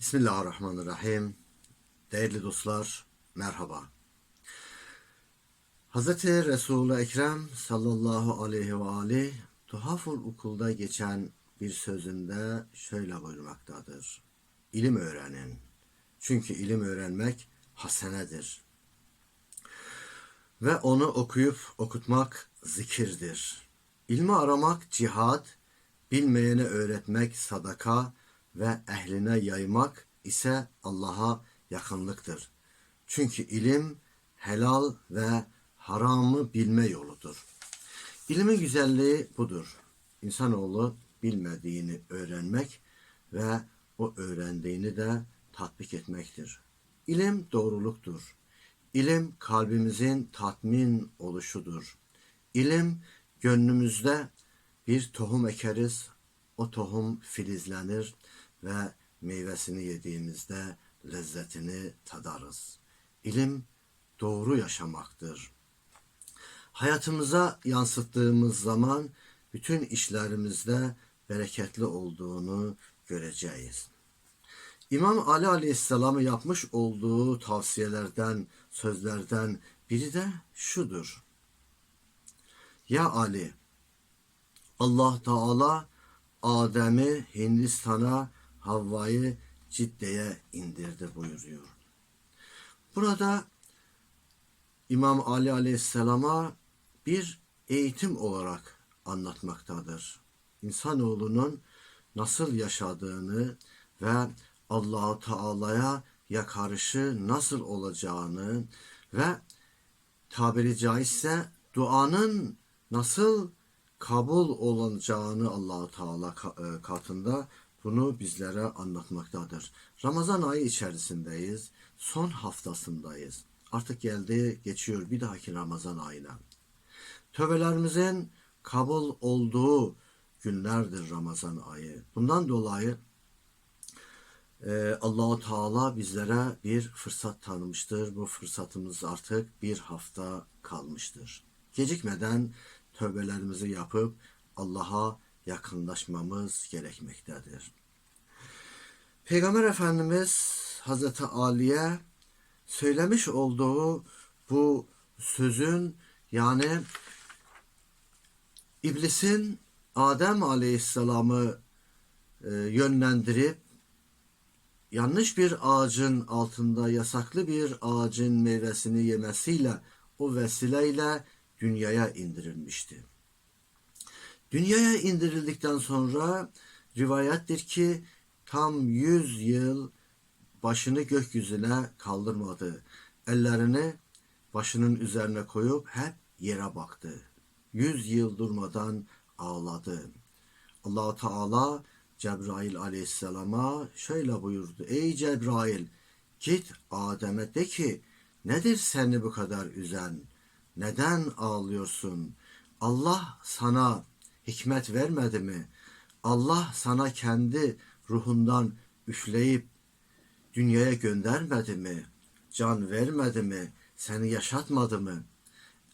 Bismillahirrahmanirrahim. Değerli dostlar, merhaba. Hz. Resul-i Ekrem sallallahu aleyhi ve aleyh Tuhaful Ukul'da geçen bir sözünde şöyle buyurmaktadır. İlim öğrenin. Çünkü ilim öğrenmek hasenedir. Ve onu okuyup okutmak zikirdir. İlmi aramak cihad, bilmeyene öğretmek sadaka ve ehline yaymak ise Allah'a yakınlıktır. Çünkü ilim helal ve haramı bilme yoludur. İlmin güzelliği budur. İnsanoğlu bilmediğini öğrenmek ve o öğrendiğini de tatbik etmektir. İlim doğruluktur. İlim kalbimizin tatmin oluşudur. İlim gönlümüzde bir tohum ekeriz, o tohum filizlenir ve meyvesini yediğimizde lezzetini tadarız. İlim doğru yaşamaktır. Hayatımıza yansıttığımız zaman bütün işlerimizde bereketli olduğunu göreceğiz. İmam Ali Aleyhisselam'ı yapmış olduğu tavsiyelerden, sözlerden biri de şudur. Ya Ali, Allah Teala Adem'i Hindistan'a, Havva'yı Cidde'ye indirdi buyuruyor. Burada İmam Ali Aleyhisselam'a bir eğitim olarak anlatmaktadır. İnsanoğlunun nasıl yaşadığını ve Allahu Teala'ya yakarışı nasıl olacağını ve tabiri caizse duanın nasıl kabul olacağını Allahu Teala e, katında bunu bizlere anlatmaktadır. Ramazan ayı içerisindeyiz. Son haftasındayız. Artık geldi, geçiyor bir dahaki Ramazan ayına. Tövbelerimizin kabul olduğu günlerdir Ramazan ayı. Bundan dolayı e, Teala bizlere bir fırsat tanımıştır. Bu fırsatımız artık bir hafta kalmıştır. Gecikmeden tövbelerimizi yapıp Allah'a yakınlaşmamız gerekmektedir. Peygamber Efendimiz Hazreti Ali'ye söylemiş olduğu bu sözün yani iblisin Adem Aleyhisselam'ı e, yönlendirip yanlış bir ağacın altında yasaklı bir ağacın meyvesini yemesiyle o vesileyle dünyaya indirilmişti. Dünyaya indirildikten sonra rivayettir ki tam yüz yıl başını gökyüzüne kaldırmadı. Ellerini başının üzerine koyup hep yere baktı. Yüz yıl durmadan ağladı. allah Teala Cebrail aleyhisselama şöyle buyurdu. Ey Cebrail git Adem'e de ki nedir seni bu kadar üzen? Neden ağlıyorsun? Allah sana hikmet vermedi mi? Allah sana kendi ruhundan üfleyip dünyaya göndermedi mi? Can vermedi mi? Seni yaşatmadı mı?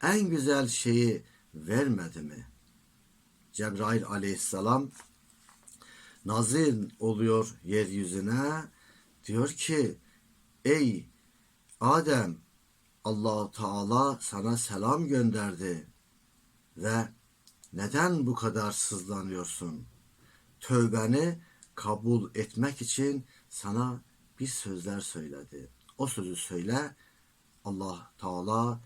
En güzel şeyi vermedi mi? Cebrail aleyhisselam nazil oluyor yeryüzüne diyor ki ey Adem allah Teala sana selam gönderdi ve neden bu kadar sızlanıyorsun? Tövbeni kabul etmek için sana bir sözler söyledi. O sözü söyle Allah Teala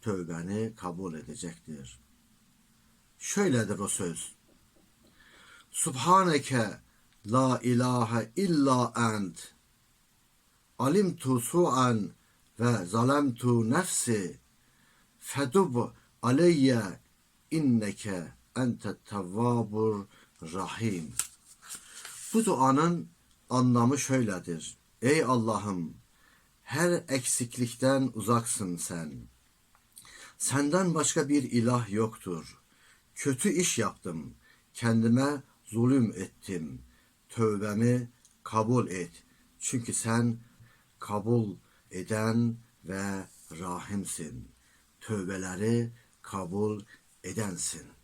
tövbeni kabul edecektir. Şöyledir o söz. Subhaneke la ilahe illa ent. Alimtu su'an ve zalemtu nefsi. Fedub aleyye inneke ente tevvabur rahim. Bu duanın anlamı şöyledir. Ey Allah'ım her eksiklikten uzaksın sen. Senden başka bir ilah yoktur. Kötü iş yaptım. Kendime zulüm ettim. Tövbemi kabul et. Çünkü sen kabul eden ve rahimsin. Tövbeleri kabul edensin.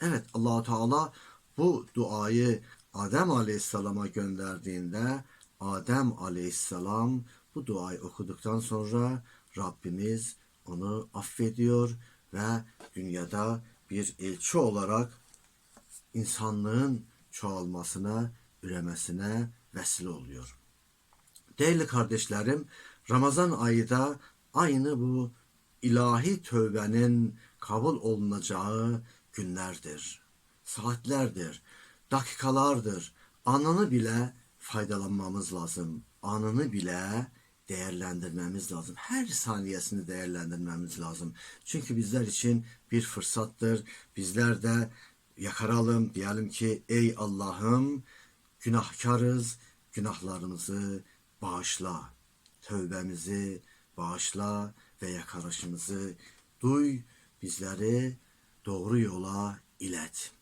Evet allah Teala bu duayı Adem Aleyhisselam'a gönderdiğinde Adem aleyhisselam bu duayı okuduktan sonra Rabbimiz onu affediyor ve dünyada bir elçi olarak insanlığın çoğalmasına, üremesine vesile oluyor. Değerli kardeşlerim, Ramazan ayı da aynı bu ilahi tövbenin kabul olunacağı günlerdir, saatlerdir, dakikalardır. Anını bile faydalanmamız lazım. Anını bile değerlendirmemiz lazım. Her saniyesini değerlendirmemiz lazım. Çünkü bizler için bir fırsattır. Bizler de yakaralım diyelim ki ey Allah'ım günahkarız, günahlarımızı bağışla. Tövbemizi bağışla ve yakarışımızı duy, bizleri doğru yola ilet.